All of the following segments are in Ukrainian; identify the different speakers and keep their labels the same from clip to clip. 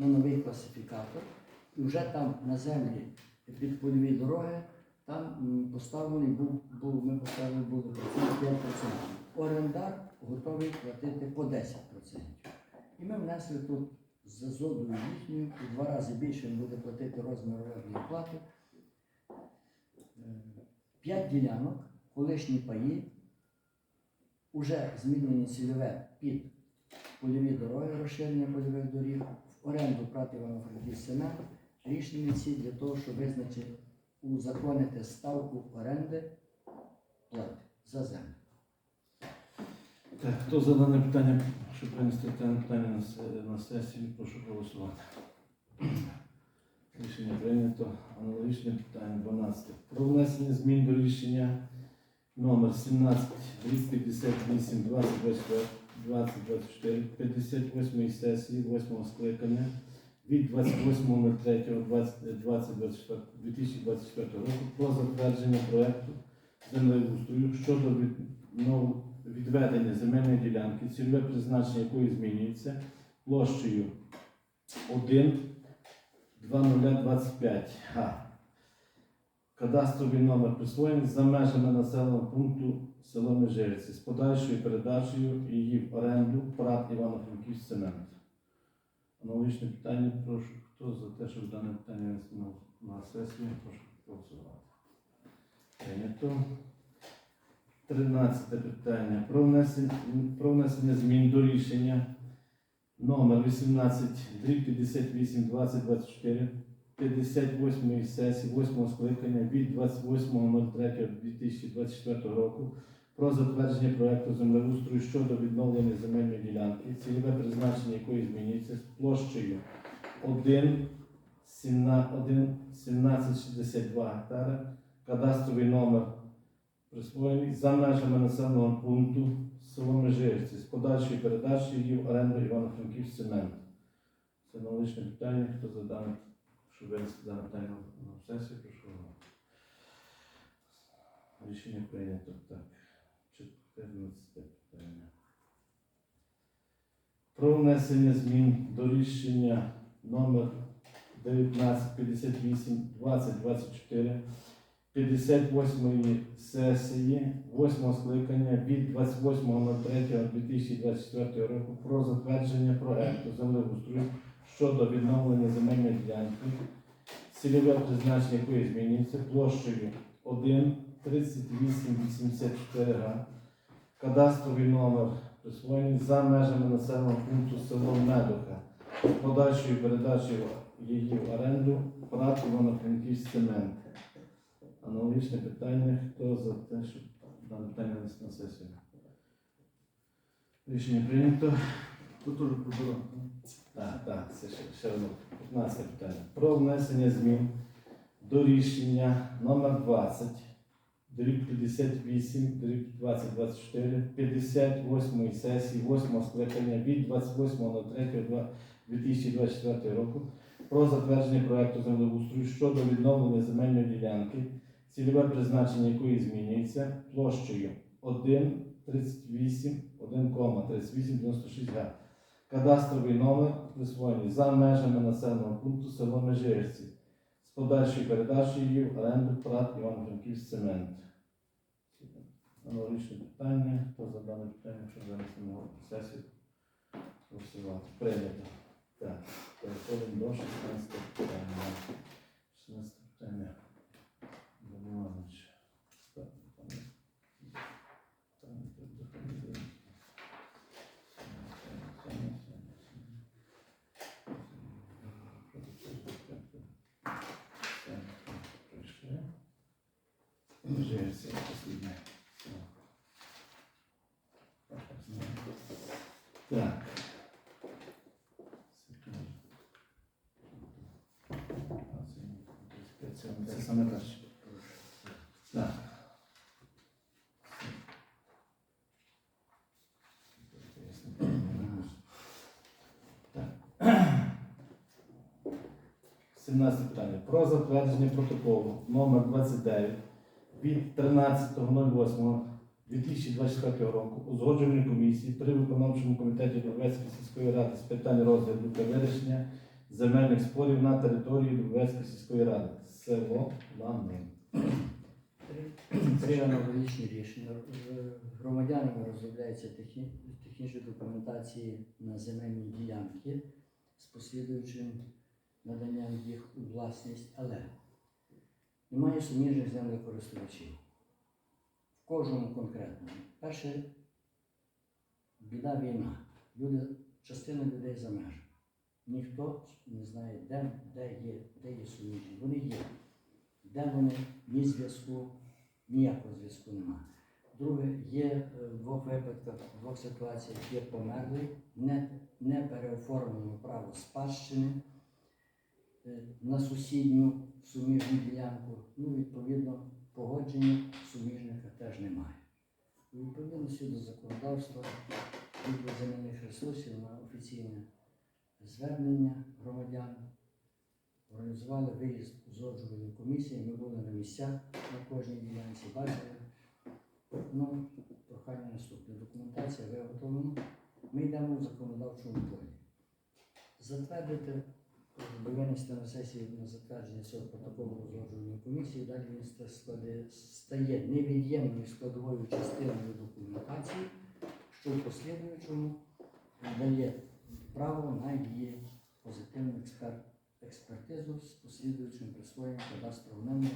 Speaker 1: на новий класифікатор. І вже там на землі під польові дороги там поставлений був, був ми поставили процент 5%. Орендар готовий платити по 10%. І ми внесли тут за зодою їхню, у два рази більше він буде платити розмір орендної плати. Е, П'ять ділянок, колишні паї, уже змінені цільове під польові дороги, розширення польових доріг, оренду брати Івано-Франківськ рішення ці для того, щоб визначити, узаконити ставку оренди плати за землю.
Speaker 2: Так, хто за дане питання, щоб принести дане питання на, се- на сесію, прошу голосувати. Рішення прийнято. Аналогічне питання 12. Про внесення змін до рішення номер 17 258 2024 2024 58 сесії 8 скликання від 28.03.2024 року про затвердження проекту землеустрою щодо відведення земельної ділянки, цільове призначення якої змінюється площею 1 2025 га. Кадастровий номер присвоєний за межами населеного пункту село Межирці з подальшою передачею її в оренду ПРАТ Івано-Франківськ Цемент. Аналогічне питання, прошу, хто за те, щоб дане питання на- сесію, прошу голосувати. Прийнято. 13 питання. Про внесення, про внесення змін до рішення номер 18 58 2024 58 сесії 8 скликання від 28.03.2024 року про затвердження проекту землеустрою щодо відновлення земельної ділянки, цільове призначення якої змінюється з площею 1 1762 гектари, кадастровий номер присвоєний за межами населеного пункту село Межирці з подальшою передачею її в оренду Івано-Франківськ цемент. Це аналогічне питання. Хто за дане, щоб винести дане питання на сесію, прошу. Рішення прийнято. Так. 14 питання. Про внесення змін до рішення номер 1958 2024 58 сесії 8 скликання від 28.03.2024 року про затвердження проекту землеустрою щодо відновлення земельної ділянки, цільове призначення якої змінюється площею 1 3884 га, кадастровий номер присвоєний за межами населеного пункту село Медоха з подальшою передачею її в оренду ПРАТ Івано-Франківськ цемент. Аналогічне питання. Хто за те, щоб дане питання на сесію? Рішення прийнято.
Speaker 3: Тут теж прибирав.
Speaker 2: Так, так, це ще, ще одне 15 питання. Про внесення змін до рішення номер 20, дріб 58, дріб 2024, 58 сесії 8 скликання від 28.03.2024 року про затвердження проекту землеустрою щодо відновлення земельної ділянки, цільове призначення якої змінюється площею 1,38, 1,3896 га. Кадастровий номер присвоєний за межами населеного пункту село Межирці з подальшою передачею її в оренду ПРАТ Івано-Франківськ цемент. Аналогічне питання. Хто за питання, що зараз на сесію голосувати? Прийнято. Так, переходимо до 16 питання. 16 питання. Іван Іванович. Так, там, там, там, там, там. Так.
Speaker 3: Це саме перше.
Speaker 2: Так. 17 питання. Про затвердження протоколу номер 29 від 13.08.2024 року узгодженої комісії при виконавчому комітеті Норвезької сільської ради з питань розгляду та вирішення земельних спорів на території Дубовецької сільської ради. Село Лани.
Speaker 1: Три- Три аналогічні рішення. Е, Громадянами розробляється техні- технічні документації на земельні ділянки з послідуючим наданням їх у власність, але немає суміжних землекористувачів. Кожному конкретному. Перше, біда війна. Люди, частина людей за межами. Ніхто не знає, де, де є, де є суміжні. Вони є. Де вони, ні зв'язку, ніякого зв'язку немає. Друге, є е, в двох випадках, в двох ситуаціях є померлий, не, не переоформлено право спадщини е, на сусідню суміжну ділянку. Ну, відповідно, погодження суміжника теж немає. У відповідності до законодавства відділ земельних ресурсів на офіційне звернення громадян організували виїзд узгоджувальної комісії. Ми були на місцях на кожній ділянці, бачили. Ну, прохання наступне. Документація виготовлена. Ми йдемо в законодавчому полі. Затвердити, тобто винести на сесію на затвердження цього протоколу узгоджувальної комісії. Далі він складе- стає невід'ємною складовою частиною документації, що в послідуючому дає право на її позитивну експерт, експертизу з послідуючим присвоєнням кадастрового надання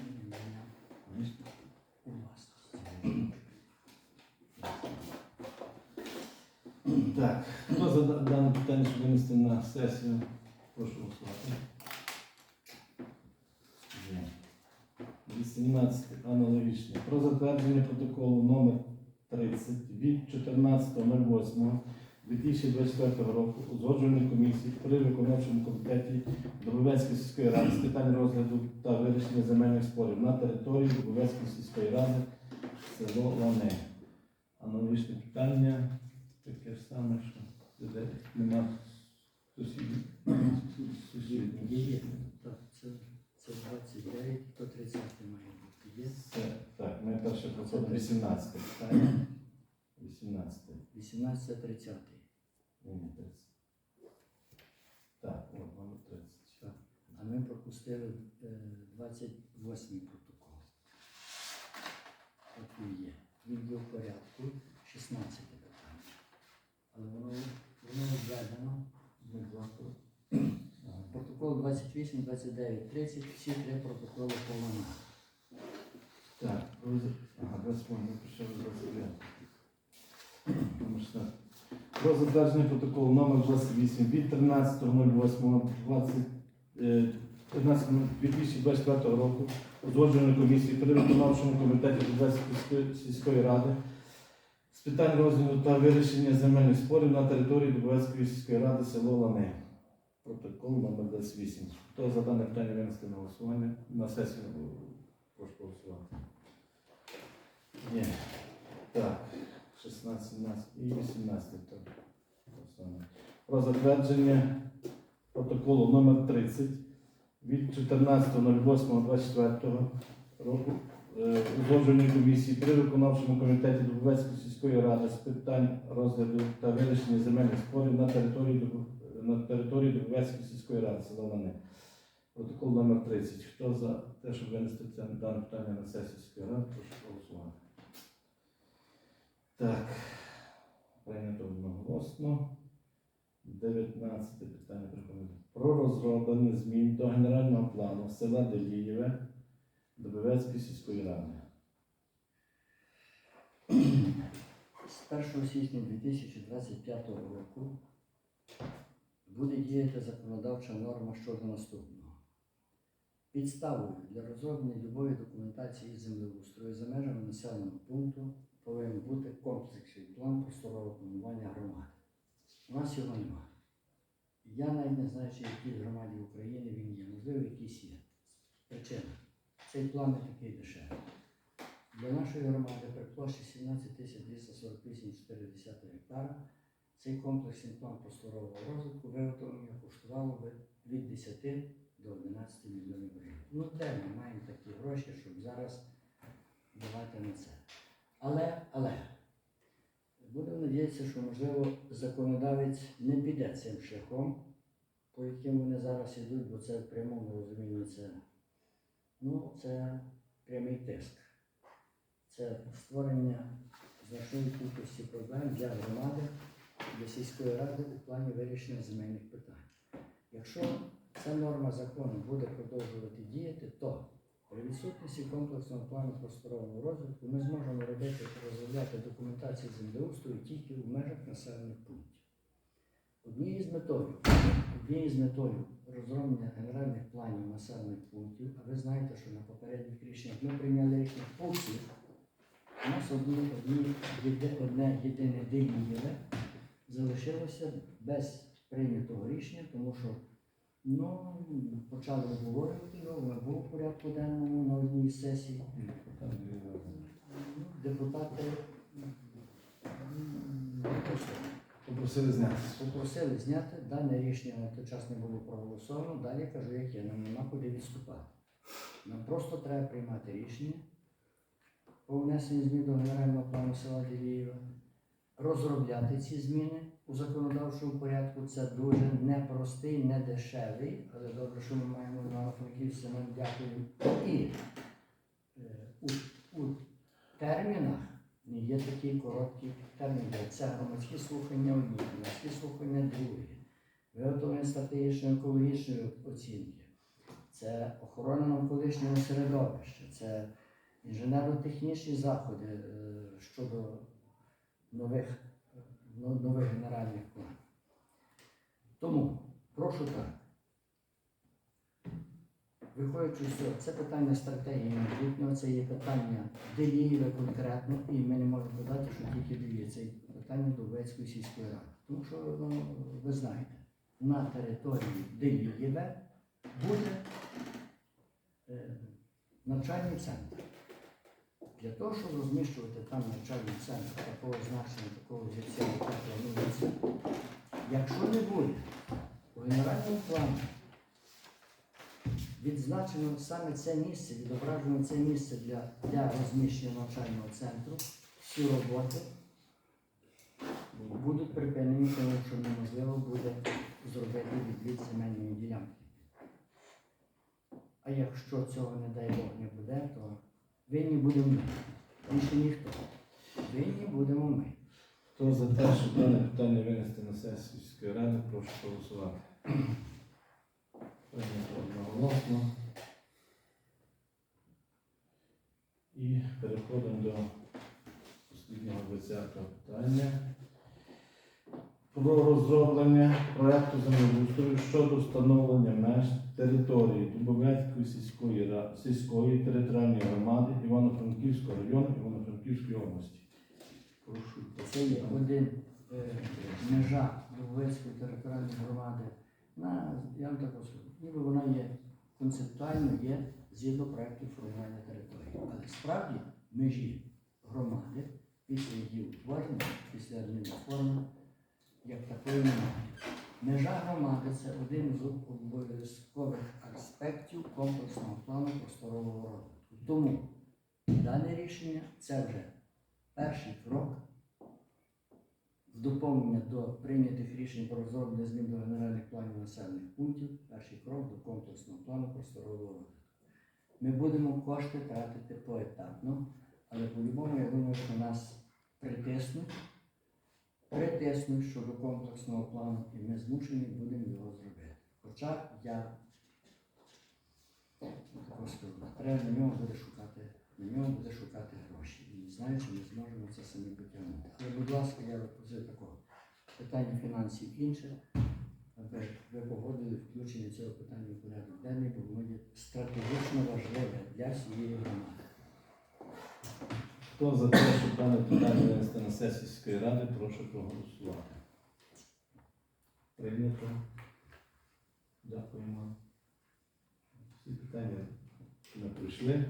Speaker 1: у власність.
Speaker 2: Так, хто за дане питання, винести на сесію? Прошу голосувати. Є. 18 аналогічне. Про затвердження протоколу номер 30 від 14.08.2024 року узгодженої комісії при виконавчому комітеті Дубовецької сільської ради з питань розгляду та вирішення земельних спорів на території Дубовецької сільської ради село Лане. Аналогічне питання таке ж саме, що де нема
Speaker 1: Є. Так, це, це 29, то 30 має бути. Є.
Speaker 2: Це, так, ми перше проходимо 18 питання. 18.
Speaker 1: 18, 30.
Speaker 2: Ні, ні, 30. Так, от, номер 30.
Speaker 1: Так. А ми пропустили е, 28 протокол. От він є. Він є в порядку 16 питання. Але воно, воно введено. Протокол 28, 29, 30, всі три протоколи повна.
Speaker 2: Так, ага, 28, ми 29. Тому що так. Про затвердження протоколу номер 28 від 13.08.2024 року узгодженої комісії при виконавчому комітеті Дубовецької сільської ради питань розгляду та вирішення земельних спорів на території Дубовецької сільської ради село Лани. Протокол номер 28. Хто за дане питання винести на голосування? На сесію прошу голосувати. Ні. Так, 16, 17 і 18. Так. Про затвердження протоколу номер 30 від 14.08.24 року е, узгодженої комісії при виконавчому комітеті Дубовецької сільської ради з питань розгляду та вирішення земельних спорів на території на території Дубовецької сільської ради села Лани. Протокол номер 30. Хто за те, щоб винести це дане питання на сесію сільської ради, прошу голосувати. Так, прийнято одноголосно. 19 питання приходить. Про розроблення змін до генерального плану села Делієве Добовецької сільської ради.
Speaker 1: З 1 січня 2025 року буде діяти законодавча норма щодо наступного. Підставою для розроблення любої документації землеустрою за межами населеного пункту повинен бути комплексний план просторового планування громади. У нас його немає. Я навіть не знаю, чи в якій громаді України він є. Можливо, якийсь є. Причина. Цей план не такий дешевий. Для нашої громади при площі 17 248,4 гектара цей комплексний план просторового розвитку виготовлення коштувало би від 10 до 11 мільйонів гривень. Ну, де ми маємо такі гроші, щоб зараз давати на це. Але, але, будемо надіятися, що, можливо, законодавець не піде цим шляхом по яким вони зараз йдуть, бо це в прямому розумінні це, ну, це прямий тиск. Це створення значної кількості проблем для громади, для сільської ради у плані вирішення земельних питань. Якщо ця норма закону буде продовжувати діяти, то при відсутності комплексного плану просторового розвитку ми зможемо робити розробляти документацію землеустрою тільки в межах населених пунктів. Однією з метою, однією з метою розроблення генеральних планів населених пунктів, а ви знаєте, що на попередніх рішеннях ми прийняли рішення пунктів, у нас одні, одні, одне єдине дієве залишилося без прийнятого рішення, тому що ну, почали обговорювати його, воно було в порядку денному на одній. Ну, Депутати просто
Speaker 2: Попросили зняти.
Speaker 1: попросили зняти. Дане рішення на той час не було проголосовано. Далі кажу, як є, нам нема куди відступати. Нам просто треба приймати рішення по внесенню змін до генерального плану села Ділієва, розробляти ці зміни у законодавчому порядку. Це дуже непростий, не дешевий, але добре, що ми маємо на франківці, нам дякую. І е, у, у термінах є такий короткий термін. як Це громадські слухання одні, громадські слухання другі, виготовлення стратегічної екологічної оцінки, це охорона навколишнього середовища, це інженерно-технічні заходи е, щодо нових, е, нових генеральних планів. Тому прошу так. Виходячи з цього, це питання стратегії майбутнього, це є питання Делієве конкретно, і ми не можемо подати, що тільки Деліє, це питання Дубецької сільської ради. Тому що, ну, ви знаєте, на території Делієве буде е, навчальний центр. Для того, щоб розміщувати там навчальний центр такого значення, такого зірця, яке планується, якщо не буде у генеральному плані відзначено саме це місце, відображено це місце для, для розміщення навчального центру, всі роботи будуть припинені, тому що неможливо буде зробити відвід земельної ділянки. А якщо цього, не дай Бог, не буде, то винні будемо ми. Більше ніхто. Винні будемо ми.
Speaker 2: Хто за те, щоб дане питання винести на сесію сільської ради, прошу голосувати. Одноголосно. І переходимо до останнього 20-го питання. Про розроблення проекту землеустрою щодо встановлення меж території Дубовецької сільської, сільської територіальної громади Івано-Франківського району Івано-Франківської області. Прошу.
Speaker 1: Це є один е, межа Дубовецької територіальної громади. На, я вам так скажу, ніби вона є концептуально є згідно проєкту формування території. Але справді межі громади після її утворення, після адмінреформи, як такої немає. Межа громади це один з обов'язкових аспектів комплексного плану просторового розвитку. Тому дане рішення це вже перший крок в доповнення до прийнятих рішень про розроблення змін до генеральних планів населених пунктів, перший крок до комплексного плану просторового розвитку. Ми будемо кошти тратити поетапно, але по-любому я думаю, що нас притиснуть, притиснуть щодо комплексного плану, і ми змушені будемо його зробити. Хоча я також скажу, треба на нього буде шукати, на нього буде шукати гроші. І не знаю, чи ми зможемо це самі потягнути. Але, будь ласка, я пропозицію такого питання фінансів інше, аби ви погодили включення цього питання в порядок денний, бо воно стратегічно важливе для всієї громади.
Speaker 2: Хто за те, щоб дане питання винести на сесію сільської ради, прошу проголосувати. Прийнято. Дякуємо. Всі питання ми пройшли.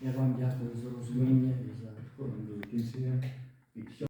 Speaker 1: Я вам дякую за розуміння і за підтримку.